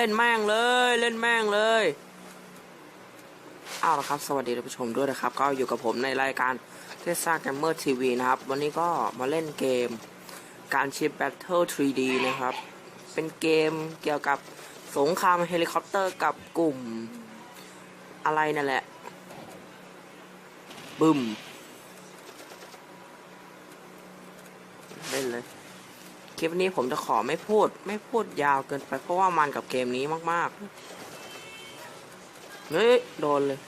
เล่นแม่งเลย เล่นแม่งเลยเอาละครับ สวัสดีท่านผู้ชมด้วยนะครับ ก็อยู่กับผมในรายการเทสซาแกมเมอร์ทีวีนะครับ วันนี้ก็มาเล่นเกมการชิป Battle 3D นะครับ เป็นเกมเกี่ยวกับสงครามเฮลิคอปเตอร์กับกลุ่มอะไรนั่นแหละ บึมเล่นเลย คลิปนี้ผมจะขอไม่พูด ไม่พูดยาวเกินไปเพราะว่ามันกับเกมนี้มากๆ เฮ้ย โดนเลย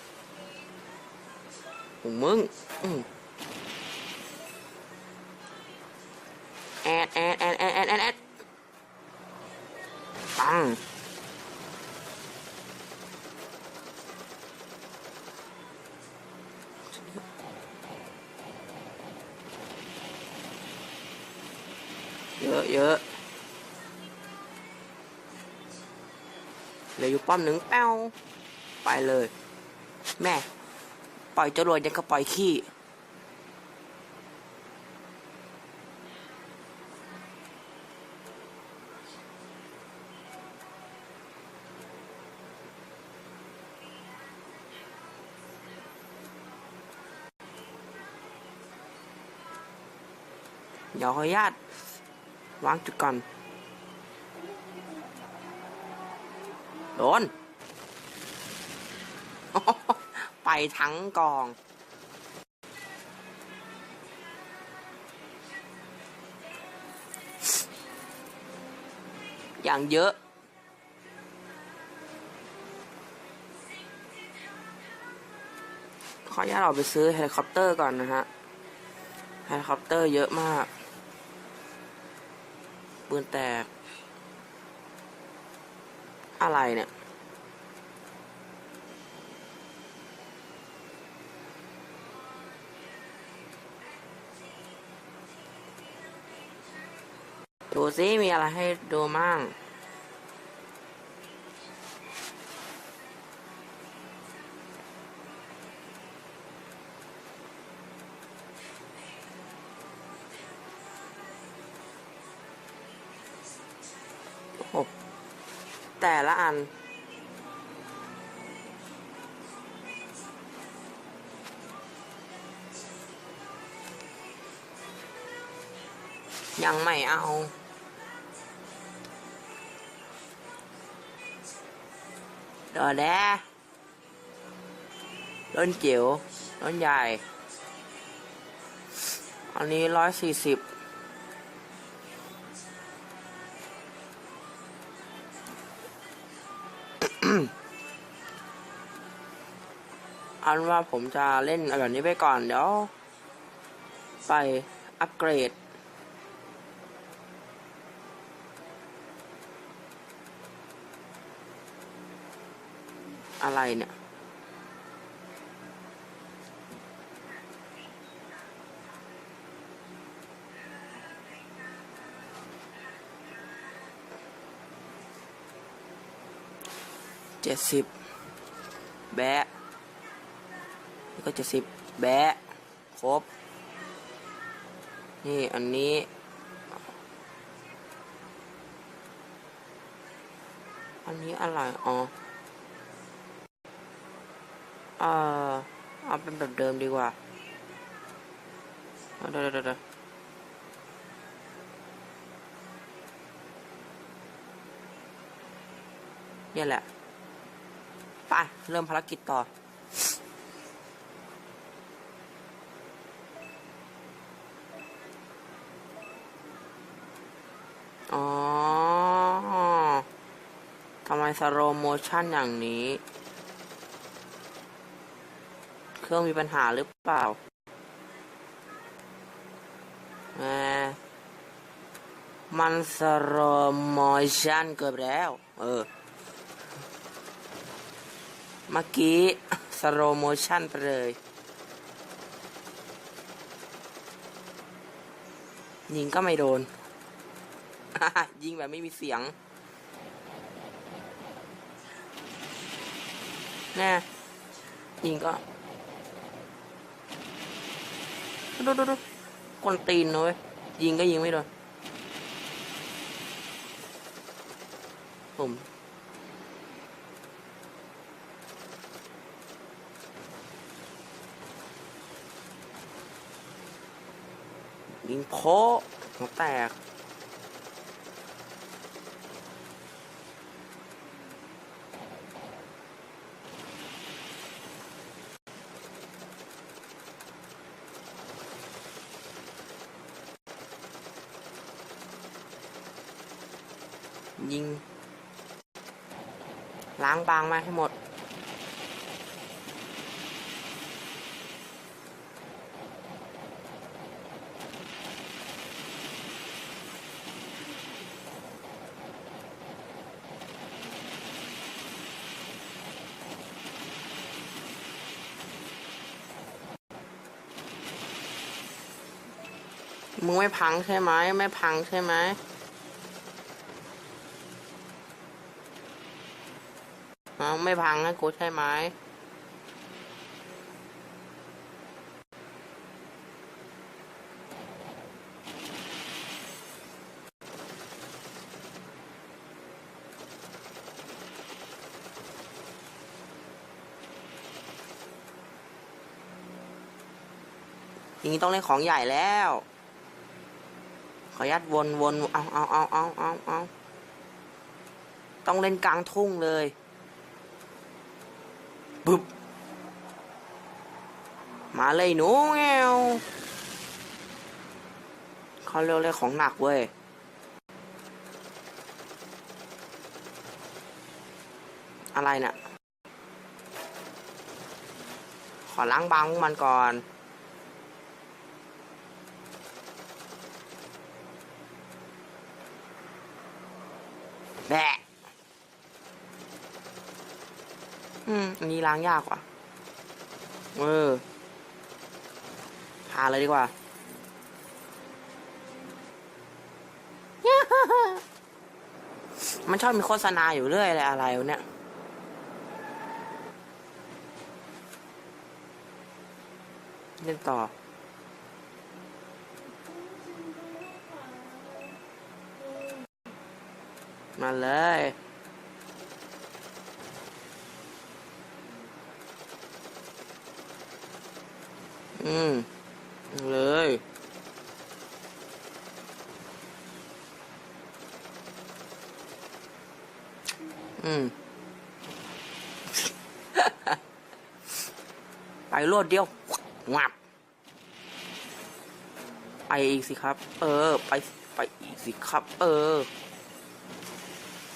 โอ้มึงแอดแอดแอดแอดแอดแอดแอดปัง ป้อมหนึ่งแป้วไปเลย แม่ ปล่อยจรวดยังก็ปล่อยขี้เดี๋ยวขออนุญาตวางจุดก่อน ดน ไปทั้งกอง อย่างเยอะ ขออนุญาตออกไปซื้อเฮลิคอปเตอร์ก่อนนะฮะ เฮลิคอปเตอร์เยอะมาก ปืนแตก อะไรเนี่ย ดูซิมีอะไรให้ดูมั่ง แต่ละอัน ยังไม่เอาเดอแดต้นจิ๋วต้นใหญ่ อันนี้ร้อยสี่สิบ อันว่าผมจะเล่นแบบนี้ไปก่อน เดี๋ยว ไปอัปเกรด อะไรเนี่ยเจ็ดสิบแบะ ก็จ็ดสิบแบะครบ นี่อันนี้ อันนี้อะไรอ๋อเออเอาเป็นแบบเดิมดีกว่าเดี๋ยวเดี๋ยวเดะเนี่ยแหละ ไป เริ่มภารกิจต่อำไมสโลโมชั่นอย่างนี้ เครื่องมีปัญหาหรือเปล่าแหมมันสโลโมชั่นเกิดไปแล้ว เออ เมื่อกี้สโลโมชั่นไปเลยยิงก็ไม่โดน ยิงแบบไม่มีเสียง นะยิงก็ดูดูดูกนตีนเว้ยยิงก็ยิงไม่โดนผมยิงเพหัวแตก ยิง ล้างบางมาให้หมด มึงไม่พังใช่ไหม ไม่พังใช่ไหม อ๋อไม่พังให้กูใช่ไหมอย่างนี้ต้องเล่นของใหญ่แล้ว ขออนุญาตวนวนเอาเอาเอาเอาเอาเอาต้องเล่นกลางทุ่งเลย บึบมาเลยหนูแงวเขาเรียกเลยของหนักเว้ยอะไรเนะ่ะ ขอล้างบางมันก่อน แบะ อืม อันนี้ล้างยากว่ะเออพาเลยดีกว่า มันชอบมีโฆษณาอยู่เรื่อยเลยอะไรวะเนี่ยเล่นต่อ มาเลย อืม เลย อืม ไปรวดเดียวงับไปอีกสิครับ เออ ไปไปอีกสิครับ เออ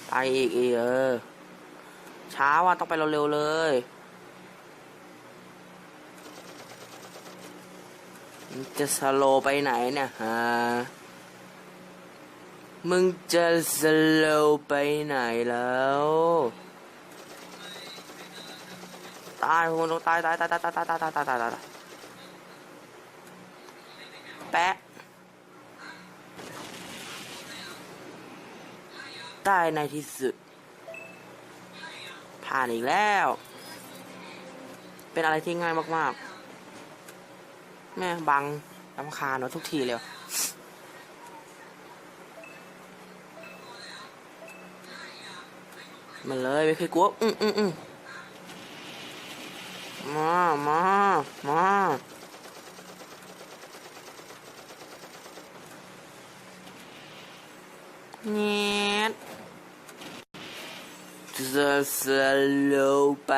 ไปอีกเออ ช้าว่ะต้องไปเร็วๆเลย มึง จะสโลไปไหนเนี่ยฮะมึงจะสโลไปไหนแล้วตายคนตายตายตายตายตายตายตายตายตายตายตายแปะได้ในที่สุด ผ่านอีกแล้ว เป็นอะไรที่ง่ายมากๆ แม่บังลำคาญเนาะทุกทีเลยมาเลยไม่เคยกลัวอืมอืมอืมมา มา มาเงียดจะสโลไป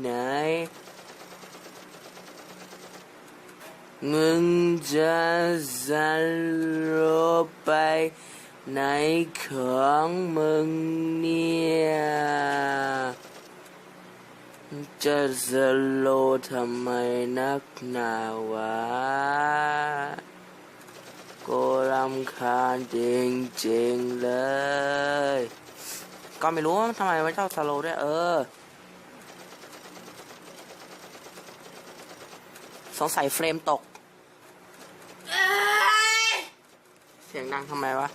ไหน มึงจะสโลไปไหนของมึงเนี่ยจะสโลทำไมนักหนาวะกูรำคาญจริงๆเลย ก็ไม่รู้ว่าทำไมมันชอบสโลด้วยเออ สงสัยเฟรมตก เสียงดังทำไมวะ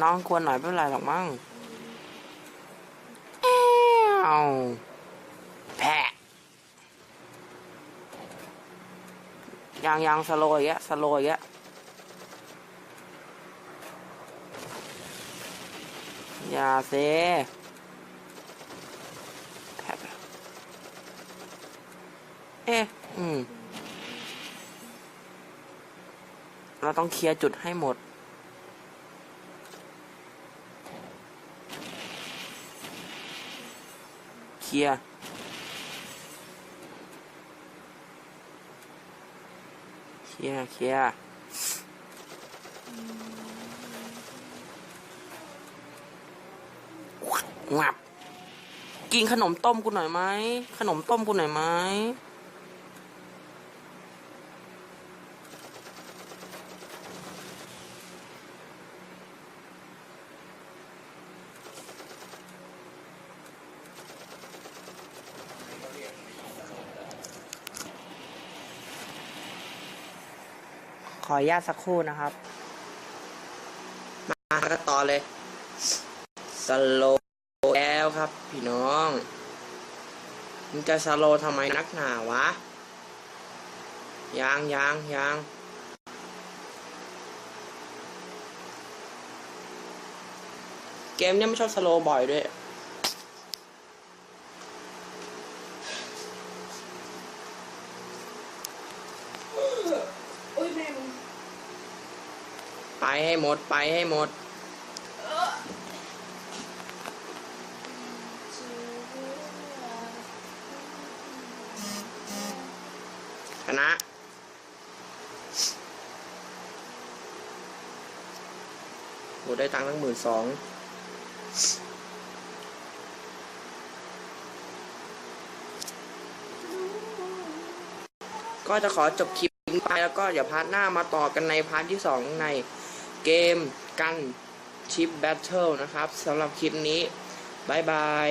น้องควรหน่อยไม่เป็นไรหรอกมั้งเอาแพะยังยังสโลว์อีกอะสโลว์อีกอะอย่าเซ เอ๊ะอืม เราต้องเคลียร์จุดให้หมด เคลียร์เคลียร์เคลียร์งับกินขนมต้มกูหน่อยไหม ขนมต้มกูหน่อยไหม ขออนุญาตสักครู่นะครับ มาก็ต่อเลย สโลว์แล้วครับ พี่น้องมึงจะสโลว์ทำไมนักหนาวะ ยางยางยางเกมเนี้ยไม่ชอบสโลว์บ่อยด้วย อุ้ยแม่มึง ไป ให้หมดไปให้หมดชนะโหได้ตังค์ตั้งหมื่นสองก็จะขอจบคลิปไปแล้วก็เดี๋ยวพาร์ทหน้ามาต่อกันในพาร์ทที่สองใน เกมกันชิปแบทเทิลนะครับสำหรับคลิปนี้บายบาย